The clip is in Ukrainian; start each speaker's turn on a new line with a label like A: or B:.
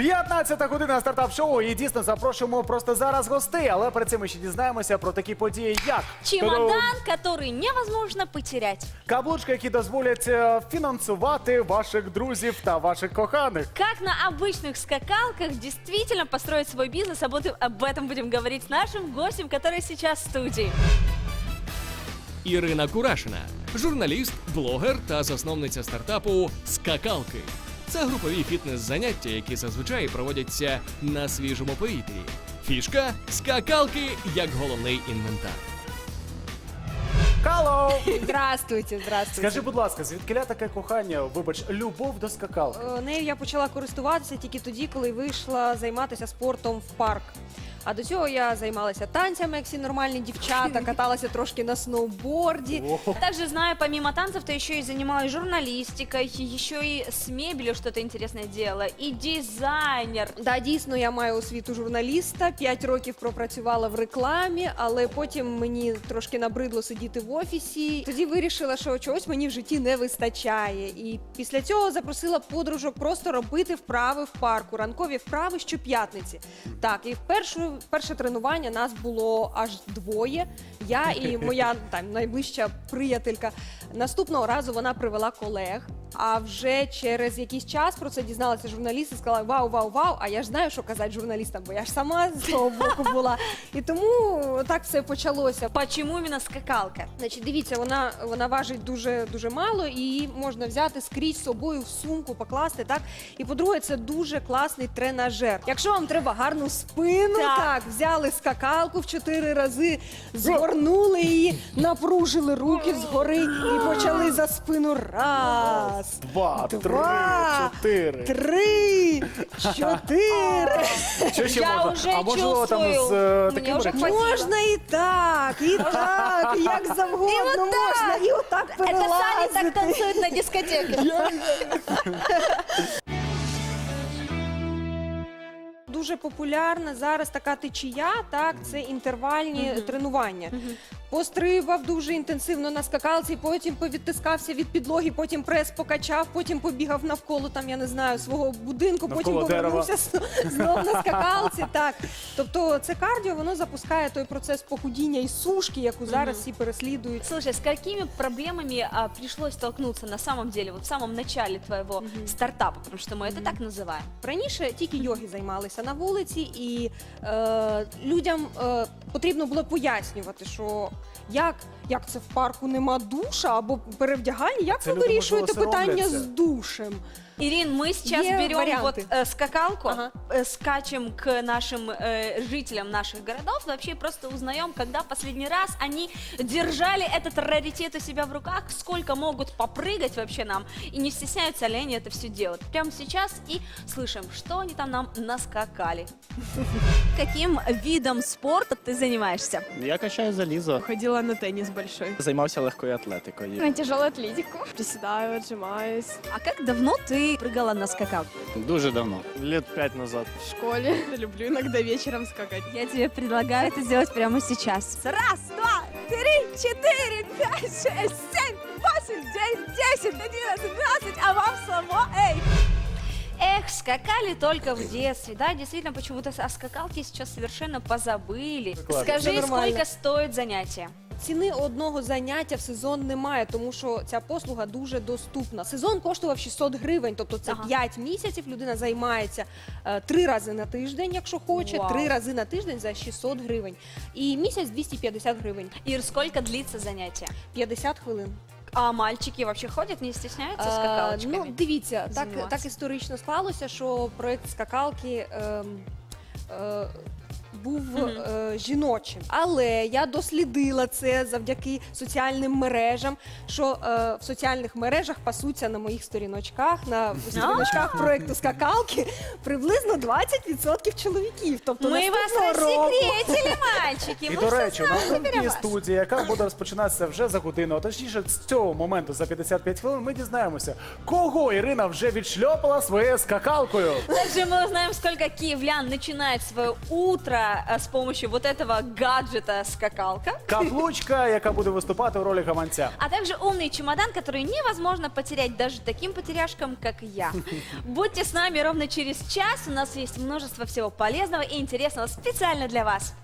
A: 15 година стартап шоу. І дійсно запрошуємо просто зараз гостей. Але перед цим ми ще дізнаємося про такі події, як
B: Чемодан, который невозможно потерять.
A: каблучки, які дозволять е, фінансувати ваших друзів та ваших коханих.
B: Как на обычных скакалках действительно построить свой бизнес. Об этом, об этом будем говорить с нашим гостем, который сейчас в студии.
C: Ірина Курашина, журналіст, блогер та засновниця стартапу Скакалки. Це групові фітнес-заняття, які зазвичай проводяться на свіжому повітрі. Фішка скакалки як головний інвентар.
A: Кало!
D: Здравствуйте, здравствуйте.
A: Скажи, будь ласка, звідкиля таке кохання, вибач, любов до скакалки?
D: Е, Нею я почала користуватися тільки тоді, коли вийшла займатися спортом в парк. А до цього я займалася танцями, як всі нормальні дівчата, каталася трошки на сноуборді.
B: Также знаю, помимо танцев, ты еще и занималась журналистикой, еще и с мебелью что-то интересное делала, и дизайнер.
D: Да, дійсно, я маю освіту журналіста. П'ять років пропрацювала в рекламі, але потім мені трошки набридло сидіти в офісі. Тоді вирішила, що чогось мені в житті не вистачає. І після цього запросила подружок просто робити вправи в парку, ранкові вправи щоп'ятниці. Так, і в першу, перше тренування нас було аж двоє. Я і моя там найближча приятелька. Наступного разу вона привела колег. А вже через якийсь час про це дізналася журналіст і сказала: Вау, вау, вау! А я ж знаю, що казати журналістам, бо я ж сама з того боку була. І тому так все почалося.
B: Почему именно скакалка?
D: Значить, дивіться, вона, вона важить дуже дуже мало, і її можна взяти скрізь з собою в сумку, покласти. Так і по-друге, це дуже класний тренажер. Якщо вам треба гарну спину,
B: Так.
D: так, взяли скакалку в чотири рази, згорнули її, напружили руки згори і почали за спину раз.
A: Два,
D: Два,
A: три, чотири.
D: Три, чотири.
A: Що ще
B: Я
A: можна?
B: уже
A: а можливо там
B: чувствую.
A: з е,
B: Мені
A: таким
B: вже
A: речем?
B: хватило.
D: Можна і так, і так, і як завгодно можна, і отак
B: Это Саня так
D: перелазити.
B: танцует на дискотеке
D: Дуже популярна зараз така течія, так, це інтервальні тренування. Пострибав дуже інтенсивно на скакалці, потім повідтискався від підлоги, потім прес покачав, потім побігав навколо там, я не знаю, свого будинку, потім
A: Навколо дерева.
D: повернувся с- знов на скакалці. Так. Тобто це кардіо, воно запускає той процес похудіння і сушки, яку зараз всі переслідують.
B: Слушай, с какими проблемами а, пришлось столкнуться на самом деле, вот в самом начале твоего стартапа, потому что мы это так называем?
D: Раніше тільки йоги займалися на вулиці, і е, людям е, потрібно було пояснювати, що як, як це в парку нема душа або перевдягання, як
A: Це
D: ви
A: люди,
D: вирішуєте питання
A: соромляться.
D: з душем?
B: Ирин, мы сейчас
D: Е,
B: берем
D: варианты.
B: вот э, скакалку,
D: Ага.
B: э, скачем к нашим э, жителям наших городов, вообще просто узнаем, когда последний раз они держали этот раритет у себя в руках, сколько могут попрыгать вообще нам, и не стесняются ли они это все делать. Прямо сейчас и слышим, что они там нам наскакали. Каким видом спорта ты занимаешься?
E: Я качаю залізо.
F: Ходила на теннис большой.
E: Займався легкою атлетикою.
F: На тяжелую атлетику. Приседаю, отжимаюсь.
B: А как давно ты прыгала на скакалке?
E: Дуже давно.
G: Лет пять назад.
F: В школе. Люблю иногда вечером скакать.
B: Я тебе предлагаю это сделать прямо сейчас. Раз, два, три, четыре, пять, шесть, семь, восемь, девять, десять, одиннадцать, двадцать, а вам само, эй! Эх, скакали только в детстве, да, действительно, почему-то о скакалке сейчас совершенно позабыли. Скажи, сколько стоит занятие?
D: Ціни одного заняття в сезон немає, тому що ця послуга дуже доступна. Сезон коштував 600 гривень, тобто це
B: Ага.
D: 5 місяців. Людина займається е, три рази на тиждень, якщо хоче,
B: Вау.
D: три рази на тиждень за 600 гривень. І місяць 250 гривень,
B: Ир, сколько длится занятие?
D: 50 хвилин.
B: А мальчики вообще ходят, не стесняются
D: Е,
B: скакалочками?
D: Ну, дивіться, так,
B: займатися?
D: так історично склалося, що проект скакалки. ем, е, був е, жіночим, але я дослідила це завдяки соціальним мережам. Що е, в соціальних мережах пасуться на моїх сторіночках, на сторіночках проекту скакалки приблизно 20% чоловіків. Тобто
B: Мы вас
D: наступного року
B: рассекретили, мальчики.
A: І
B: мы
A: до
B: всё
A: речі, у нас
B: знаем теперь о
A: є
B: вас.
A: студія, яка буде розпочинатися вже за годину. А точніше, з цього моменту за 55 хвилин ми дізнаємося, кого Ірина вже відшльопала своєю скакалкою.
B: Также мы узнаем, сколько киевлян начинает свое утро э, с помощью вот этого гаджета скакалка.
A: Каблучка, яка буде виступати у ролі гаманця.
B: А также умный чемодан, который невозможно потерять даже таким потеряшкам, как я. Будьте с нами ровно через час. У нас есть множество всего полезного и интересного специально для вас.